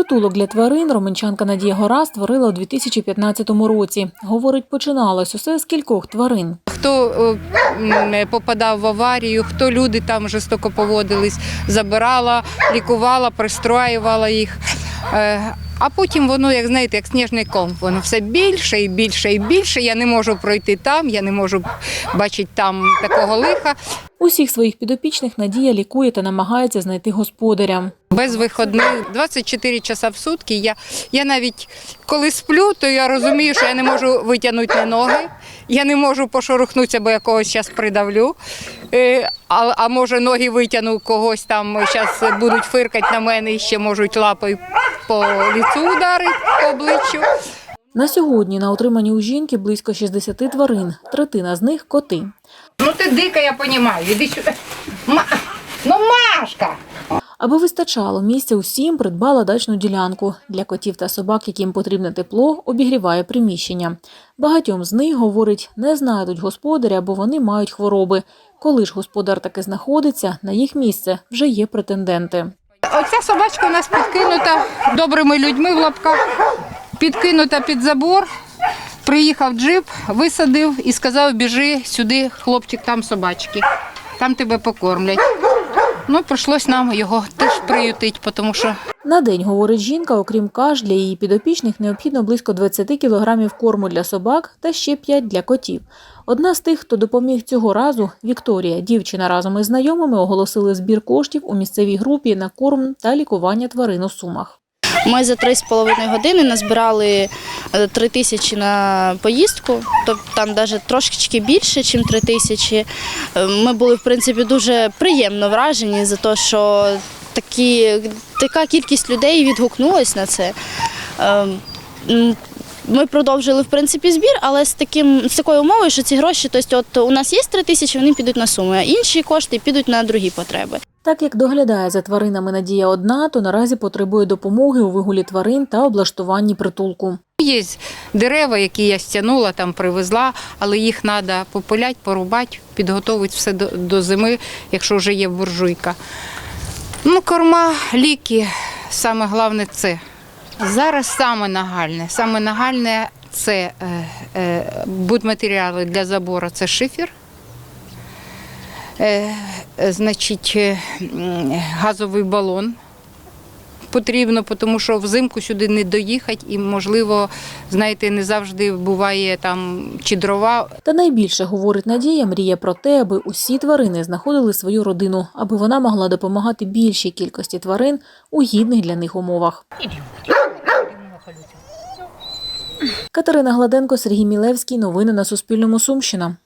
Притулок для тварин романчанка Надія Гора створила у 2015 році. Говорить, починалось усе з кількох тварин. Хто е, попадав в аварію, хто люди там жорстоко поводились, забирала, лікувала, пристроювала їх. Е, А потім воно, як знаєте, як сніжний ком, воно все більше і більше і більше. Я не можу пройти там, я не можу бачити там такого лиха. Усіх своїх підопічних Надія лікує та намагається знайти господаря. Без виходних 24 часа в сутки. Я, я навіть коли сплю, то я розумію, що я не можу витягнути на ноги, я не можу пошорухнутися, бо я когось зараз придавлю. Е, А, а може ноги витягну когось там, зараз будуть фиркати на мене і ще можуть лапою по ліцу ударити, по обличчю. На сьогодні на утриманні у жінки близько 60 тварин, третина з них коти. Ну ти дика, я розумію, іди сюди. Аби вистачало місця усім, придбала дачну ділянку. Для котів та собак, яким потрібне тепло, обігріває приміщення. Багатьом з них, говорить, не знайдуть господаря, бо вони мають хвороби. Коли ж господар таки знаходиться, на їх місце вже є претенденти. Оця собачка у нас підкинута добрими людьми в лапках, підкинута під забор. Приїхав джип, висадив і сказав, біжи сюди, хлопчик, там собачки, там тебе покормлять. Ну, прийшлось нам його теж приютить, тому що На день, говорить жінка, окрім каш, для її підопічних необхідно близько 20 кілограмів корму для собак та ще 5 для котів. Одна з тих, хто допоміг цього разу, Вікторія. Дівчина разом із знайомими оголосили збір коштів у місцевій групі на корм та лікування тварин у Сумах. Ми за 3,5 години назбирали е, 3 тисячі на поїздку, тобто там навіть трошечки більше, ніж 3 тисячі. Е, Ми були, в принципі, дуже приємно вражені за те, що такі, така кількість людей відгукнулась на це. Е, Ми продовжили в принципі збір, але з таким з такою умовою, що ці гроші, тобто, от у нас є 3 тисячі, вони підуть на суму, а інші кошти підуть на другі потреби. Так як доглядає за тваринами Надія одна, то наразі потребує допомоги у вигулі тварин та облаштуванні притулку. є дерева, які я стягнула, там привезла, але їх треба попиляти, порубати, підготувати все до, до зими, якщо вже є буржуйка. Ну, корма, ліки, саме головне це. Зараз саме нагальне. Саме нагальне це е, е, будматеріали для забору це шифер. Е, значить, е, газовий балон потрібно, тому що взимку сюди не доїхати і, можливо, знаєте, не завжди буває там чи дрова. Та найбільше, говорить Надія, мріє про те, аби усі тварини знаходили свою родину, аби вона могла допомагати більшій кількості тварин у гідних для них умовах. Катерина Гладенко, Сергій Мілевський. Новини на Суспільному. Сумщина.